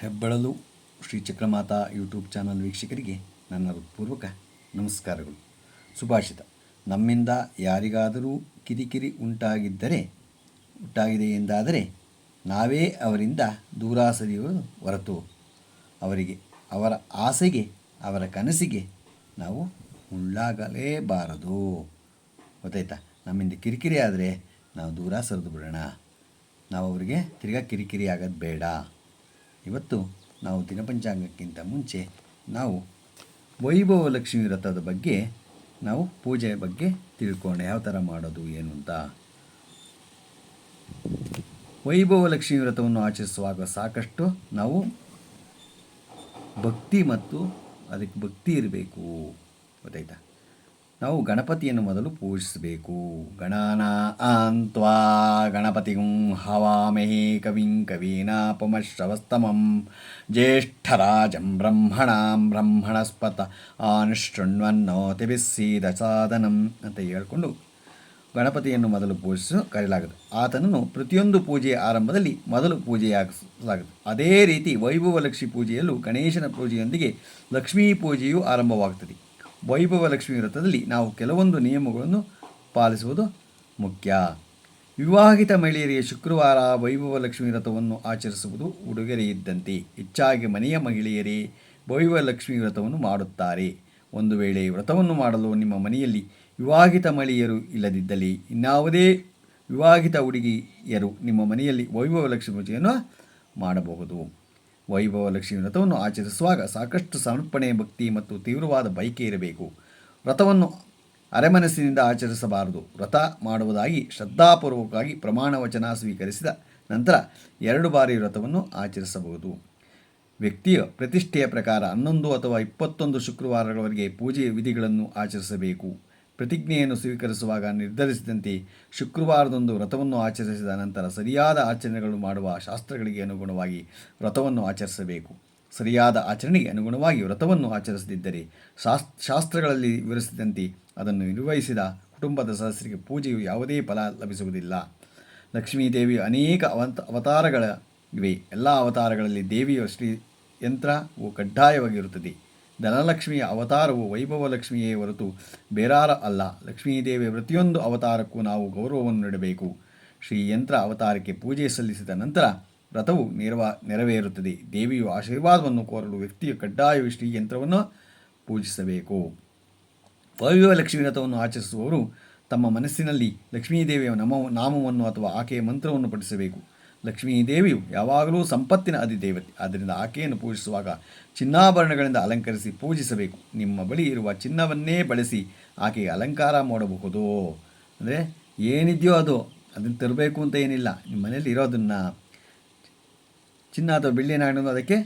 ಹೆಬ್ಬಳಲು Shri Chakramata YouTube channel ವೀಕ್ಷಕರಿಗೆ ನನ್ನ ಹೃತ್ಪೂರ್ವಕ ನಮಸ್ಕಾರಗಳು. ಸುಭಾಷಿತ. ನಮ್ಮಿಂದ ಯಾರಿಗಾದರೂ ಕಿರಿಕಿರಿ ಉಂಟಾಗಿದ್ದರೆ, ಉಂಟಾಗಿದೆ ಎಂದಾದರೆ ನಾವೇ ಅವರಿಂದ ದೂರ ಸರಿಯುವುದು ಹೊರತು ಅವರಿಗೆ, ಅವರ ಆಸೆಗೆ, ಅವರ ಕನಸಿಗೆ ನಾವು ಉಳ್ಳಾಗಲೇಬಾರದು. ಗೊತ್ತಾಯ್ತಾ? ನಮ್ಮಿಂದ ಕಿರಿಕಿರಿ ಆದರೆ ನಾವು ದೂರ ಸರಿದು ಬಿಡೋಣ. ನಾವು ಅವರಿಗೆ ತಿರ್ಗಾ ಕಿರಿಕಿರಿ ಆಗೋದು ಬೇಡ. ಇವತ್ತು ನಾವು ದಿನಪಂಚಾಂಗಕ್ಕಿಂತ ಮುಂಚೆ ನಾವು ವೈಭವ ಲಕ್ಷ್ಮೀ ವ್ರತದ ಬಗ್ಗೆ ನಾವು ಪೂಜೆ ಬಗ್ಗೆ ತಿಳ್ಕೊಂಡು. ಯಾವ ಥರ ಮಾಡೋದು, ಏನು ಅಂತ? ವೈಭವ ಲಕ್ಷ್ಮೀ ವ್ರತವನ್ನು ಆಚರಿಸುವಾಗ ಸಾಕಷ್ಟು ನಾವು ಭಕ್ತಿ ಮತ್ತು ಅದಕ್ಕೆ ಭಕ್ತಿ ಇರಬೇಕು. ಗೊತ್ತಾಯ್ತಾ? ನಾವು ಗಣಪತಿಯನ್ನು ಮೊದಲು ಪೂಜಿಸಬೇಕು. ಗಣಾನ ಅಂತ್ವಾ ಗಣಪತಿ ಹವಾಮಹೇ ಕವಿಂ ಕವೀನಾಪಮಶ್ರವಸ್ತಮಂ. ಜ್ಯೇಷ್ಠರಾಜಂ ಬ್ರಹ್ಮಣಾಂ ಬ್ರಹ್ಮಣಸ್ಪತ ಆನುಶೃಣ್ವನ್ನೋತಿಬಿಸ್ಸೀದ ಸಾಧನಂ ಅಂತ ಹೇಳ್ಕೊಂಡು ಗಣಪತಿಯನ್ನು ಮೊದಲು ಪೂಜಿಸು ಕರೆಯಲಾಗುತ್ತೆ ಆತನನ್ನು ಪ್ರತಿಯೊಂದು ಪೂಜೆಯ ಆರಂಭದಲ್ಲಿ ಮೊದಲು ಪೂಜೆಯಾಗಿಸಲಾಗುತ್ತೆ ಅದೇ ರೀತಿ ವೈಭವ ಲಕ್ಷ್ಮಿ ಪೂಜೆಯಲ್ಲೂ ಗಣೇಶನ ಪೂಜೆಯೊಂದಿಗೆ ಲಕ್ಷ್ಮೀ ಪೂಜೆಯು ಆರಂಭವಾಗುತ್ತದೆ. ವೈಭವ ಲಕ್ಷ್ಮಿ ವ್ರತದಲ್ಲಿ ನಾವು ಕೆಲವೊಂದು ನಿಯಮಗಳನ್ನು ಪಾಲಿಸುವುದು ಮುಖ್ಯ. ವಿವಾಹಿತ ಮಹಿಳೆಯರಿಗೆ ಶುಕ್ರವಾರ ವೈಭವ ಲಕ್ಷ್ಮಿ ವ್ರತವನ್ನು ಆಚರಿಸುವುದು ಉಡುಗೊರೆ ಇದ್ದಂತೆ ಹೆಚ್ಚಾಗಿ ಮನೆಯ ಮಹಿಳೆಯರೇ ವೈಭವ ಲಕ್ಷ್ಮಿ ವ್ರತವನ್ನು ಮಾಡುತ್ತಾರೆ. ಒಂದು ವೇಳೆ ವ್ರತವನ್ನು ಮಾಡಲು ನಿಮ್ಮ ಮನೆಯಲ್ಲಿ ವಿವಾಹಿತ ಮಹಿಳೆಯರು ಇಲ್ಲದಿದ್ದಲ್ಲಿ ಇನ್ನಾವುದೇ ವಿವಾಹಿತ ಹುಡುಗಿಯರು ನಿಮ್ಮ ಮನೆಯಲ್ಲಿ ವೈಭವ ಲಕ್ಷ್ಮಿ ಪೂಜೆಯನ್ನು ಮಾಡಬಹುದು. ವೈಭವ ಲಕ್ಷ್ಮಿ ವ್ರತವನ್ನು ಆಚರಿಸುವಾಗ ಸಾಕಷ್ಟು ಸಮರ್ಪಣೆ, ಭಕ್ತಿ ಮತ್ತು ತೀವ್ರವಾದ ಬಯಕೆ ಇರಬೇಕು. ವ್ರತವನ್ನು ಅರೆಮನಸ್ಸಿನಿಂದ ಆಚರಿಸಬಾರದು. ವ್ರತ ಮಾಡುವುದಾಗಿ ಶ್ರದ್ಧಾಪೂರ್ವಕವಾಗಿ ಪ್ರಮಾಣ ವಚನ ಸ್ವೀಕರಿಸಿದ ನಂತರ ಎರಡು ಬಾರಿ ವ್ರತವನ್ನು ಆಚರಿಸಬಹುದು. ವ್ಯಕ್ತಿಯ ಪ್ರತಿಷ್ಠೆಯ ಪ್ರಕಾರ ಹನ್ನೊಂದು ಅಥವಾ ಇಪ್ಪತ್ತೊಂದು ಶುಕ್ರವಾರಗಳವರೆಗೆ ಪೂಜೆಯ ವಿಧಿಗಳನ್ನು ಆಚರಿಸಬೇಕು. ಪ್ರತಿಜ್ಞೆಯನ್ನು ಸ್ವೀಕರಿಸುವಾಗ ನಿರ್ಧರಿಸಿದಂತೆ ಶುಕ್ರವಾರದಂದು ವ್ರತವನ್ನು ಆಚರಿಸಿದ ನಂತರ ಸರಿಯಾದ ಆಚರಣೆಗಳು ಮಾಡುವ ಶಾಸ್ತ್ರಗಳಿಗೆ ಅನುಗುಣವಾಗಿ ವ್ರತವನ್ನು ಆಚರಿಸಬೇಕು. ಸರಿಯಾದ ಆಚರಣೆಗೆ ಅನುಗುಣವಾಗಿ ವ್ರತವನ್ನು ಆಚರಿಸದಿದ್ದರೆ ಶಾಸ್, ಶಾಸ್ತ್ರಗಳಲ್ಲಿ ವಿವರಿಸಿದಂತೆ ಅದನ್ನು ನಿರ್ವಹಿಸಿದ ಕುಟುಂಬದ ಸದಸ್ಯರಿಗೆ ಪೂಜೆಯು ಯಾವುದೇ ಫಲ ಲಭಿಸುವುದಿಲ್ಲ. ಲಕ್ಷ್ಮೀದೇವಿಯ ಅನೇಕ ಅವಂತ, ಅವತಾರಗಳ ಇವೆ. ಎಲ್ಲ ಅವತಾರಗಳಲ್ಲಿ ದೇವಿಯ ಶ್ರೀ ಯಂತ್ರವು ಕಡ್ಡಾಯವಾಗಿರುತ್ತದೆ. ಧನಲಕ್ಷ್ಮಿಯ ಅವತಾರವು ವೈಭವ ಲಕ್ಷ್ಮಿಯೇ ಹೊರತು ಬೇರಾರ ಅಲ್ಲ. ಲಕ್ಷ್ಮೀದೇವಿಯ ಪ್ರತಿಯೊಂದು ಅವತಾರಕ್ಕೂ ನಾವು ಗೌರವವನ್ನು ನೀಡಬೇಕು. ಶ್ರೀ ಯಂತ್ರ ಅವತಾರಕ್ಕೆ ಪೂಜೆ ಸಲ್ಲಿಸಿದ ನಂತರ ವ್ರತವು ನೆರವಾ, ನೆರವೇರುತ್ತದೆ. ದೇವಿಯು ಆಶೀರ್ವಾದವನ್ನು ಕೋರಲು ವ್ಯಕ್ತಿಯು ಶ್ರೀ ಯಂತ್ರವನ್ನು ಪೂಜಿಸಬೇಕು. ವೈಭವ ಲಕ್ಷ್ಮಿ ವ್ರತವನ್ನು ಆಚರಿಸುವವರು ತಮ್ಮ ಮನಸ್ಸಿನಲ್ಲಿ ಲಕ್ಷ್ಮೀದೇವಿಯ ನಮ, ನಾಮವನ್ನು ಅಥವಾ ಆಕೆಯ ಮಂತ್ರವನ್ನು ಪಠಿಸಬೇಕು. ಲಕ್ಷ್ಮೀದೇವಿಯು ಯಾವಾಗಲೂ ಸಂಪತ್ತಿನ ಅಧಿದೇವತೆ. ಆದ್ದರಿಂದ ಆಕೆಯನ್ನು ಪೂಜಿಸುವಾಗ ಚಿನ್ನಾಭರಣಗಳಿಂದ ಅಲಂಕರಿಸಿ ಪೂಜಿಸಬೇಕು. ನಿಮ್ಮ ಬಳಿ ಇರುವ ಚಿನ್ನವನ್ನೇ ಬಳಸಿ ಆಕೆಗೆ ಅಲಂಕಾರ ಮಾಡಬಹುದು? ಅಂದರೆ ಏನಿದೆಯೋ ಅದು, ಅದನ್ನು ತರಬೇಕು ಅಂತ ಏನಿಲ್ಲ. ನಿಮ್ಮ ಮನೆಯಲ್ಲಿ ಇರೋದನ್ನು ಚಿನ್ನ ಅಥವಾ ಬೆಳ್ಳಿಯ ನಾಣನ್ನು ಅದಕ್ಕೆ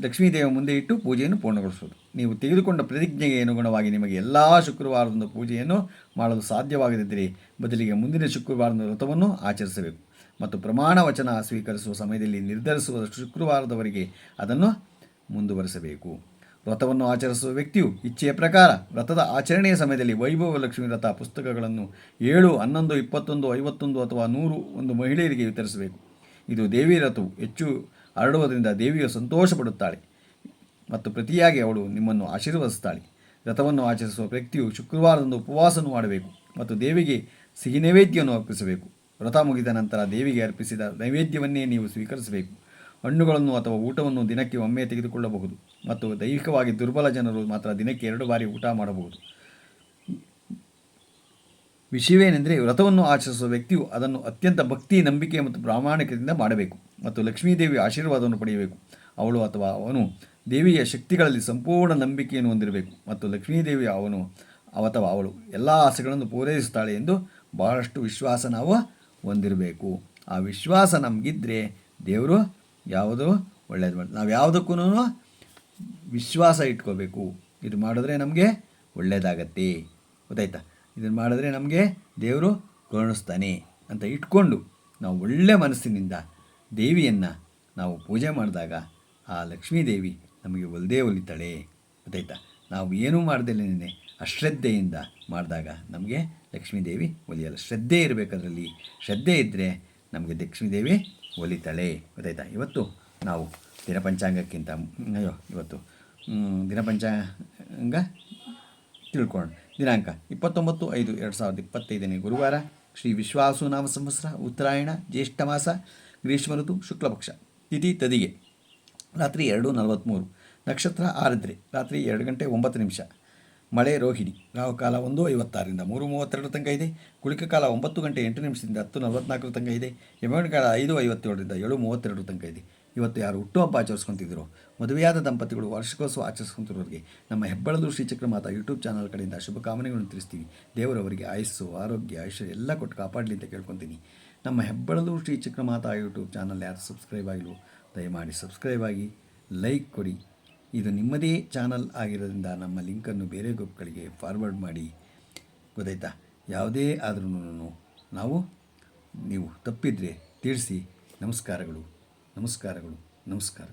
ಲಕ್ಷ್ಮೀದೇವ ಮುಂದೆ ಇಟ್ಟು ಪೂಜೆಯನ್ನು ಪೂರ್ಣಗೊಳಿಸುವುದು. ನೀವು ತೆಗೆದುಕೊಂಡ ಪ್ರತಿಜ್ಞೆಗೆ ಅನುಗುಣವಾಗಿ ನಿಮಗೆ ಎಲ್ಲ ಶುಕ್ರವಾರದಂದು ಪೂಜೆಯನ್ನು ಮಾಡಲು ಸಾಧ್ಯವಾಗದಿದ್ದರೆ ಬದಲಿಗೆ ಮುಂದಿನ ಶುಕ್ರವಾರದ ವ್ರತವನ್ನು ಆಚರಿಸಬೇಕು. ಮತ್ತು ಪ್ರಮಾಣ ವಚನ ಸ್ವೀಕರಿಸುವ ಸಮಯದಲ್ಲಿ ನಿರ್ಧರಿಸುವ ಶುಕ್ರವಾರದವರೆಗೆ ಅದನ್ನು ಮುಂದುವರಿಸಬೇಕು. ವ್ರತವನ್ನು ಆಚರಿಸುವ ವ್ಯಕ್ತಿಯು ಇಚ್ಛೆಯ ಪ್ರಕಾರ ವ್ರತದ ಆಚರಣೆಯ ಸಮಯದಲ್ಲಿ ವೈಭವ ಲಕ್ಷ್ಮಿ ವ್ರತ ಪುಸ್ತಕಗಳನ್ನು ಏಳು, ಹನ್ನೊಂದು, ಇಪ್ಪತ್ತೊಂದು, ಐವತ್ತೊಂದು ಅಥವಾ ನೂರು ಒಂದು ಮಹಿಳೆಯರಿಗೆ ವಿತರಿಸಬೇಕು. ಇದು ದೇವಿ ರಥವು ಹೆಚ್ಚು ಹರಡುವುದರಿಂದ ದೇವಿಯು ಸಂತೋಷಪಡುತ್ತಾಳೆ ಮತ್ತು ಪ್ರತಿಯಾಗಿ ಅವಳು ನಿಮ್ಮನ್ನು ಆಶೀರ್ವದಿಸುತ್ತಾಳೆ. ವ್ರತವನ್ನು ಆಚರಿಸುವ ವ್ಯಕ್ತಿಯು ಶುಕ್ರವಾರದಂದು ಉಪವಾಸವನ್ನು ಮಾಡಬೇಕು ಮತ್ತು ದೇವಿಗೆ ಸಿಹಿ ನೈವೇದ್ಯವನ್ನು ಅರ್ಪಿಸಬೇಕು. ವ್ರತ ಮುಗಿದ ನಂತರ ದೇವಿಗೆ ಅರ್ಪಿಸಿದ ನೈವೇದ್ಯವನ್ನೇ ನೀವು ಸ್ವೀಕರಿಸಬೇಕು. ಹಣ್ಣುಗಳನ್ನು ಅಥವಾ ಊಟವನ್ನು ದಿನಕ್ಕೆ ಒಮ್ಮೆ ತೆಗೆದುಕೊಳ್ಳಬಹುದು ಮತ್ತು ದೈಹಿಕವಾಗಿ ದುರ್ಬಲ ಜನರು ಮಾತ್ರ ದಿನಕ್ಕೆ ಎರಡು ಬಾರಿ ಊಟ ಮಾಡಬಹುದು. ವಿಷಯವೇನೆಂದರೆ ವ್ರತವನ್ನು ಆಚರಿಸುವ ವ್ಯಕ್ತಿಯು ಅದನ್ನು ಅತ್ಯಂತ ಭಕ್ತಿ, ನಂಬಿಕೆ ಮತ್ತು ಪ್ರಾಮಾಣಿಕದಿಂದ ಮಾಡಬೇಕು ಮತ್ತು ಲಕ್ಷ್ಮೀದೇವಿಯ ಆಶೀರ್ವಾದವನ್ನು ಪಡೆಯಬೇಕು. ಅವಳು ಅಥವಾ ಅವನು ದೇವಿಯ ಶಕ್ತಿಗಳಲ್ಲಿ ಸಂಪೂರ್ಣ ನಂಬಿಕೆಯನ್ನು ಹೊಂದಿರಬೇಕು ಮತ್ತು ಲಕ್ಷ್ಮೀದೇವಿ ಅವನು ಅಥವಾ ಅವಳು ಎಲ್ಲ ಆಸೆಗಳನ್ನು ಪೂರೈಸುತ್ತಾಳೆ ಎಂದು ಬಹಳಷ್ಟು ವಿಶ್ವಾಸ ನಾವು ಹೊಂದಿರಬೇಕು. ಆ ವಿಶ್ವಾಸ ನಮಗಿದ್ದರೆ ದೇವರು ಯಾವುದು ಒಳ್ಳೇದು ಮಾಡಿ, ನಾವು ಯಾವುದಕ್ಕೂ ವಿಶ್ವಾಸ ಇಟ್ಕೋಬೇಕು. ಇದು ಮಾಡಿದ್ರೆ ನಮಗೆ ಒಳ್ಳೆಯದಾಗತ್ತೆ ಗೊತ್ತಾಯ್ತಾ? ಇದನ್ನು ಮಾಡಿದ್ರೆ ನಮಗೆ ದೇವರು ಕರುಣಿಸ್ತಾನೆ ಅಂತ ಇಟ್ಕೊಂಡು ನಾವು ಒಳ್ಳೆಯ ಮನಸ್ಸಿನಿಂದ ದೇವಿಯನ್ನು ನಾವು ಪೂಜೆ ಮಾಡಿದಾಗ ಆ ಲಕ್ಷ್ಮೀದೇವಿ ನಮಗೆ ಒಲ್ದೇ ಒಲಿತಾಳೆ. ಗೊತ್ತಾಯ್ತಾ? ನಾವು ಏನೂ ಮಾಡ್ದಲೇ ಅಶ್ರದ್ಧೆಯಿಂದ ಮಾಡಿದಾಗ ನಮಗೆ ಲಕ್ಷ್ಮೀದೇವಿ ಒಲಿಯಲ್ಲ. ಶ್ರದ್ಧೆ ಇರಬೇಕದರಲ್ಲಿ. ಶ್ರದ್ಧೆ ಇದ್ದರೆ ನಮಗೆ ಲಕ್ಷ್ಮೀದೇವಿ ಒಲಿತಾಳೆ. ಗೊತ್ತಾಯ್ತಾ? ಇವತ್ತು ನಾವು ದಿನಪಂಚಾಂಗಕ್ಕಿಂತ ಅಯ್ಯೋ, ಇವತ್ತು ದಿನಪಂಚಾಂಗ ತಿಳ್ಕೊಳ್ಳೋಣ. ದಿನಾಂಕ ಇಪ್ಪತ್ತೊಂಬತ್ತು ಐದು ಎರಡು ಸಾವಿರದ ಇಪ್ಪತ್ತೈದನೇ ಗುರುವಾರ ಶ್ರೀ ವಿಶ್ವಾಸು ನಾಮ ಸಂವತ್ಸರ ಉತ್ತರಾಯಣ ಜ್ಯೇಷ್ಠ ಮಾಸ ಗ್ರೀಷ್ಮ ಋತು ಶುಕ್ಲಪಕ್ಷ ತಿಥಿ ತದಿಗೆ. ರಾತ್ರಿ ಎರಡು ನಲವತ್ತ್ಮೂರು ನಕ್ಷತ್ರ ಆರದ್ರೆ. ರಾತ್ರಿ ಎರಡು ಗಂಟೆ ಒಂಬತ್ತು ನಿಮಿಷ. ಮಳೆ ರೋಹಿಣಿ. ರಾಹುಕಾಲ ಒಂದು ಐವತ್ತಾರರಿಂದ ಮೂರು ಮೂವತ್ತೆರಡು ತನಕ ಇದೆ. ಕುಳಿಕ ಕಾಲ ಒಂಬತ್ತು ಗಂಟೆ ಎಂಟು ನಿಮಿಷದಿಂದ ಹತ್ತು ನಲವತ್ನಾಲ್ಕರ ತನಕ ಇದೆ. ಯಮಗಂಡ ಕಾಲ ಐದು ಐವತ್ತೇಳರಿಂದ ಏಳು ಮೂವತ್ತೆರಡು ತನಕ ಇದೆ. ಇವತ್ತು ಯಾರು ಹುಟ್ಟುಹಬ್ಬ ಆಚರಿಸ್ಕೊತಿದ್ರು ಮದುವೆಯಾದ ದಂಪತಿಗಳು ವಾರ್ಷಿಕೋತ್ಸವ ಆಚರಿಸ್ಕೊಂತಿರೋರಿಗೆ ನಮ್ಮ ಹೆಬ್ಬಳದು ಶ್ರೀಚಕ್ರ ಮಾತಾ ಯೂಟ್ಯೂಬ್ ಚಾನಲ್ ಕಡೆಯಿಂದ ಶುಭಕಾಮನೆಗಳನ್ನು ತಿಳಿಸ್ತೀವಿ ದೇವರವರಿಗೆ ಆಯಸ್ಸು, ಆರೋಗ್ಯ, ಐಶ್ವರ್ಯ ಎಲ್ಲ ಕೊಟ್ಟು ಕಾಪಾಡಲಿ ಅಂತ ಕೇಳ್ಕೊತೀನಿ. ನಮ್ಮ ಹೆಬ್ಬಳದು ಶ್ರೀಚಕ್ರ ಮಾತಾ ಯೂಟ್ಯೂಬ್ ಚಾನಲ್ ಯಾರು ಸಬ್ಸ್ಕ್ರೈಬ್ ಆಗಿಲ್ಲ ದಯಮಾಡಿ ಸಬ್ಸ್ಕ್ರೈಬ್ ಆಗಿ, ಲೈಕ್ ಕೊಡಿ. ಇದು ನಿಮ್ಮದೇ ಚಾನಲ್ ಆಗಿರೋದ್ರಿಂದ ನಮ್ಮ ಲಿಂಕನ್ನು ಬೇರೆ ಗ್ರೂಪ್ಗಳಿಗೆ ಫಾರ್ವರ್ಡ್ ಮಾಡಿ. ಗೊತ್ತಾಯ್ತಾ? ಯಾವುದೇ ಆದ್ರೂ ನಾವು, ನೀವು ತಪ್ಪಿದರೆ ತಿಳಿಸಿ. ನಮಸ್ಕಾರಗಳು. ನಮಸ್ಕಾರಗಳು. ನಮಸ್ಕಾರ